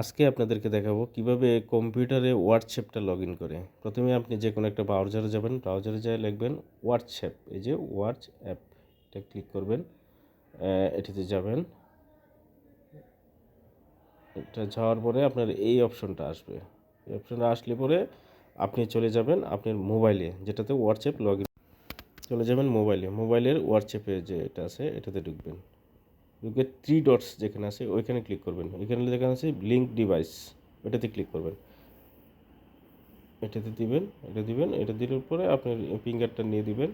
আজকে আপনাদেরকে দেখাবো কীভাবে কম্পিউটারে হোয়াটসঅ্যাপটা লগ ইন করে। প্রথমে আপনি যে কোনো একটা ব্রাউজারে যাবেন ব্রাউজারে যায় লিখবেন হোয়াটসঅ্যাপ এই যে হোয়াটসঅ্যাপ এটা ক্লিক করবেন। এটাতে যাবেন। এটা যাওয়ার পরে আপনার এই অপশনটা আসবে। এই অপশনটা আসলে পরে আপনি চলে যাবেন আপনার মোবাইলে যেটাতে হোয়াটসঅ্যাপ লগ চলে যাবেন মোবাইলে মোবাইলের হোয়াটসঅ্যাপে যে এটা আছে, এটাতে ঢুকবেন। ঢুকে থ্রি ডটস যেখানে আছে, ওইখানে ক্লিক করবেন। ওইখানে যেখানে আছে লিঙ্ক ডিভাইস এটাতে ক্লিক করবেন। এটাতে দিবেন, এটা দিবেন, এটা দিলে পরে আপনার ফিঙ্গারটা নিয়ে দিবেন।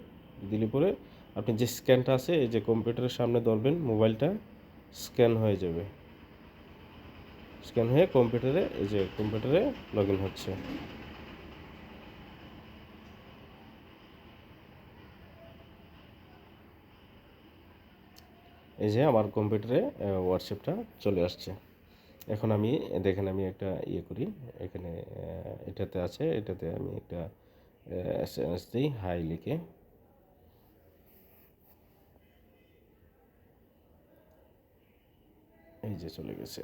দিলে পরে আপনি যে স্ক্যানটা আছে, এই যে কম্পিউটারের সামনে ধরবেন মোবাইলটা স্ক্যান হয়ে যাবে। স্ক্যান হয়ে কম্পিউটারে এই যে কম্পিউটারে লগ ইন হচ্ছে। এই যে আমার কম্পিউটারে হোয়াটসঅ্যাপটা চলে আসছে। এখন আমি, দেখেন আমি একটা ইয়ে করি, এখানে এটাতে আছে, এটাতে আমি একটা এস এম এস দিই হাই লিখে। এই যে চলে গেছে।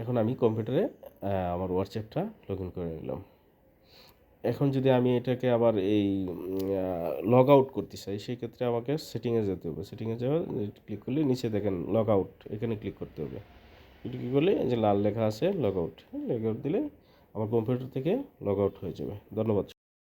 এখন আমি কম্পিউটারে আমার হোয়াটসঅ্যাপটা লগ ইন করে নিলাম। এখন যদি আমি এটাকে আবার এই লগ আউট করতে চাই সেই ক্ষেত্রে আমাকে সেটিংয়ে যেতে হবে। সেটিংয়ে যাওয়া ক্লিক করলে নিচে দেখেন লগ আউট এখানে ক্লিক করতে হবে। এটা কী করলে যে লাল লেখা আছে লগ আউট লগ আউট দিলে আমার কম্পিউটার থেকে লগ আউট হয়ে যাবে। ধন্যবাদ।